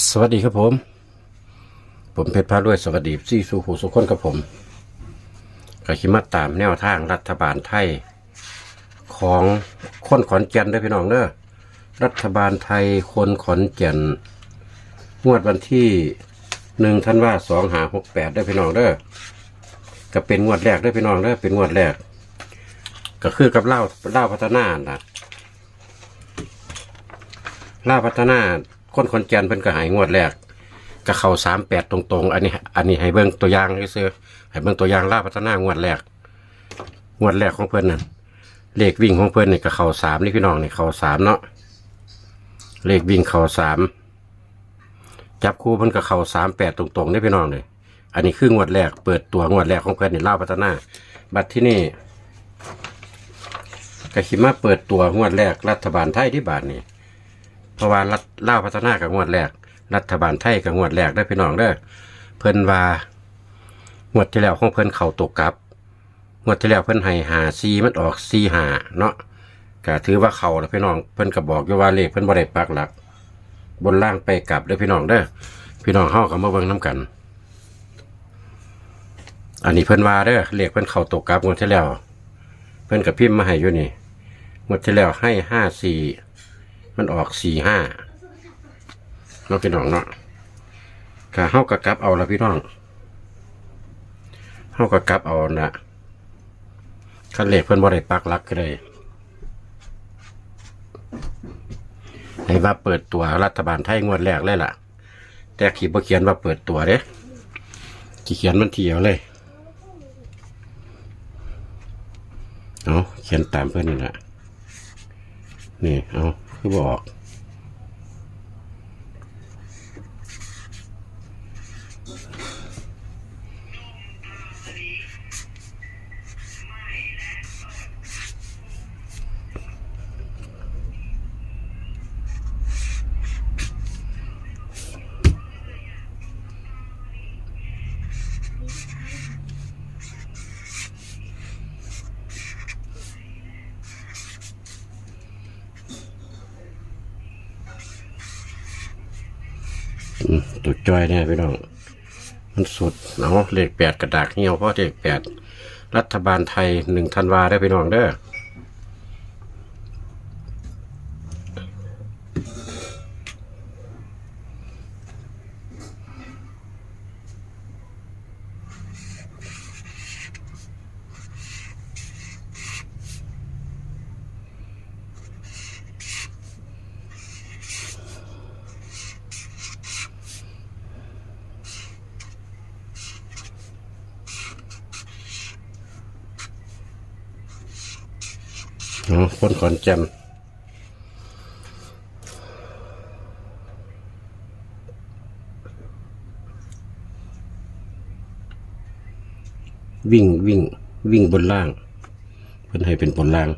สวัสดีครับผม ผมเพชรพารวยสวัสดีซี่สู่หูสุขคนครับผมก็คิมาตามแนวทางรัฐบาลไทย ของคนขอนแก่นเด้วยพี่น้องเด้อรัฐบาลไทยคนขอนแก่นงวดวันที่หนึ่งท่านว่าสองหาหกแปดได้พี่น้องเด้อก็เป็นงวดแรกได้พี่น้องเด้อเป็นงวดแรก ก็คือกับเล่าเล่าพัฒนาน่ะเล่าพัฒนา คนคนแกนเป็นกระหายงวดแรกก็เข้าสามแปดตรงๆ อันนี้ อันนี้ให้เบิ่งตัวอย่างเซื้อให้เบิ่งตัวอย่างล่าพัฒนางวดแรก งวดแรกของเพื่อนนั่นเลขวิ่งของเพื่อนนี่ก็เข้าสามนี่พี่น้องนี่เข้าสามเนาะเลขวิ่งเข้าสามจับคู่เพิ่นก็เข้าสามแปดตรงๆนี่พี่น้องเลยอันนี้คืองวดแรกเปิดตัวงวดแรกของเพื่อนนี่ล่าพัฒนา บัตรที่นี่ก็ขิมาเปิดตัวงวดแรกรัฐบาลไทยที่บาทนี่ ราะว่ารัฐล่าวพัฒนากับงวดแรก รัฐบาลไทยกับงวดแรกได้พี่น้องเด้อเพิ่นว่างวดที่แล้วของเพิ่นเข่าตกกลับงวดที่แล้วเพิ่นให้หาซีมันออกซีหาเนาะก็ถือว่าเข่าแล้วพี่น้องเพิ่นก็บอกอยู่ว่าเลขเพิ่นบ่ได้ปักหลัก บนล่างไปกลับเด้อพี่น้องเด้อพี่น้องเฮาก็มาเบิ่งนํกัน อันนี้เพิ่นว่าเด้อเลขเพิ่นเข่าตกกลับงวดที่แล้ว เพิ่นก็พิมพ์มาให้อยู่นี่งวดที่แล้วให้ห้าสี่ มันออกสี่ห้าเนาะพี่น้องเนาะกะเฮากะกลับเอาละพี่น้องเฮากะกลับเอานะคันเหลขเพิ่นบ่ได้ปักลักก็ได้ให้ว่าเปิดตัวรัฐบาลไทยงวดแรกเลยล่ะ แต่ขีบ่เขียนว่าเปิดตัวเด้ขีเขียนมันเทียวเลยเอาเขียนตามเพื่อนนี่แหละนี่เอา คือบอกอื ตัวจอยเนี่ยพี่น้องมันสุดเนาะเลขแปดกระดากเหี่ยวเพราะเลขแปดรัฐบาลไทยหนึ่งธันวาได้พี่น้องเด้อ คนขอนแก่นวิ่งวิ่งวิ่งบนล่าง เพิ่นให้เป็นบนล่าง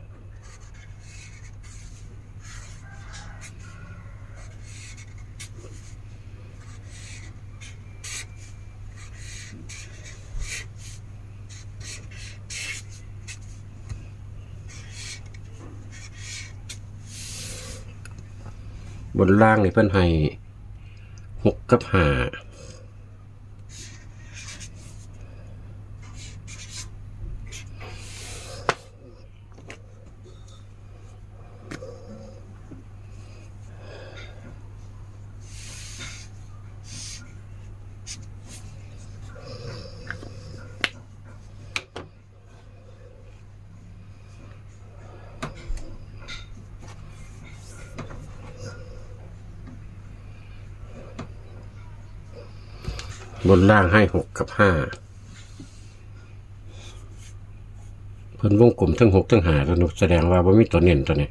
บนล่างนี่เพื่อนให้หกกับห้า บนล่างให้หกกับห้าเพิ่นวงกลมทั้งหกทั้งห้าแล้วนุแสดงว่าบ่มีตัวเน้นตัวนี้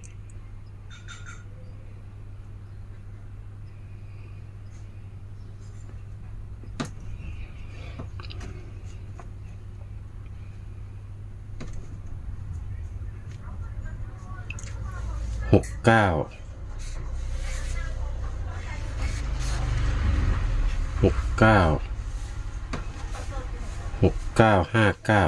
หกเก้าหกเก้า เก้าห้าเก้า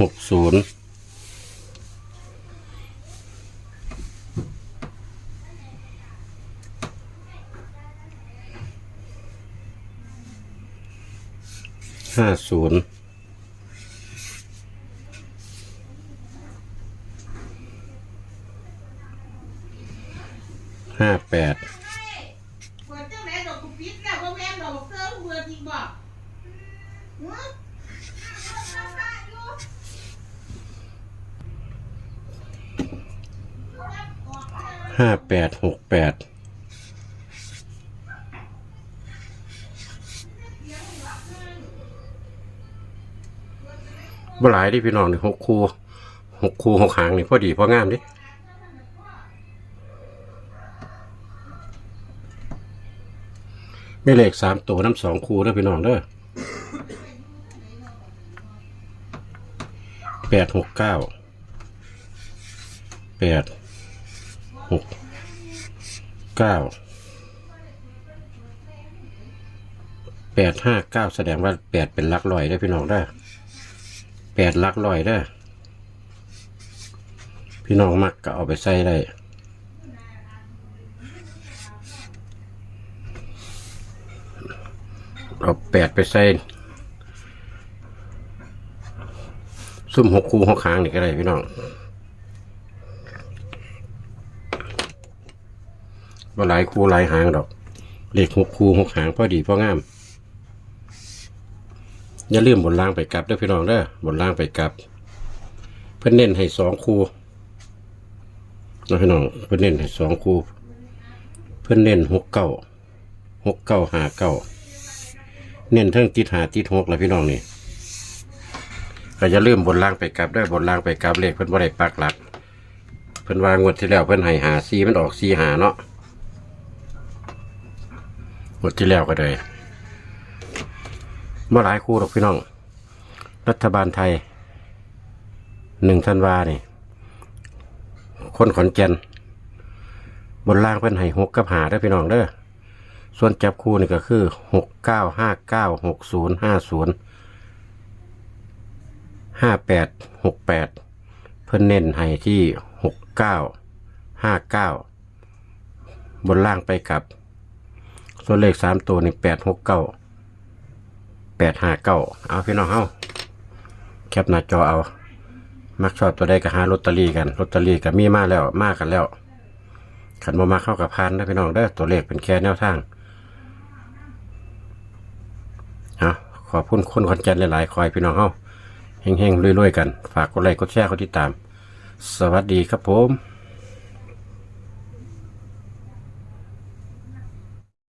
หกศูนย์ห้าศูนย์ ห้าแปดเปิดจังไหนดอกกูปิดแล้วว่าแม่นดอกเสื้อเบื่อจริงบ่หัวห้าแปดหกแปดบ่หลายดิพี่น้องนี่หกคู่หกคู่หกหางนี่พอดีพองามดิ ไม่เลขสามตัวน้ำสองคู่เด้อพี่น้องเด้อแปดหกเก้าแปดหกเก้าแปดห้าเก้าแสดงว่าแปดเป็นลักลอยได้พี่น้องได้อแปดลักลอยได้อพี่น้องมักก็เอาไปใส่ได้ เอาแปดไปใส่ซุ่มหกคู่หกคางนี่ก็ได้พี่น้องว่าหลายคู่หลายหางดอกเลขหกคู่หกหางพอดีพองาม อย่าลืมบนล่างไปกลับด้อพี่น้องเด้อบนล่างไปกลับ เพื่อนเน้นให้สองคู่นะพี่น้องเพื่อนเน้นให้สองคู่เพื่อนเน้นหกเก้าหกเก้าหาเก้า เน้นเทั้งติดหาติดหกแล้วพี่น้องนี่ก็อย่าลืมบนล่างไปกลับเด้บนล่างไปกลับเลขเพื่นว่ได้ปักหลัก เพื่นวางงวดที่แล้วเพื่อนให้หาซีมันออกซีหาเนาะหมดที่แล้วก็เลยเมื่อหลายคู่หรอกพี่น้อง รัฐบาลไทยหนึ่งธันวานี่คนขอนแก่นบนล่างเป็นให้หกกับหาได้พี่น้องเด้อ ส่วนจับคู่นี่ก็คือหกเก้าห้าเก้าหกศูนย์ห้าศูนย์ห้าแปดหกแปดเพิ่นเน้นให้ที่หกเก้าห้าเก้าบนล่างไปกับ ส่วนเลขสามตัวนี่แปดหกเก้าแปดห้าเก้าเอาพี่น้องเอาแคปหน้าจอเอา มักชอบตัวใดก็หาลอตเตอรี่กันลอตเตอรี่ก็มีมาแล้วมากันแล้วขันบ่มาเข้ากับพันนะพี่น้องเด้อตัวเลขเป็นแค่แนวทาง เอาขอบคุณคนคอนแกนหลายๆคอยพี่น้องเฮาแห้งๆรวยๆกัน ฝากกดไลค์กดแชร์กดติดตาม สวัสดีครับผม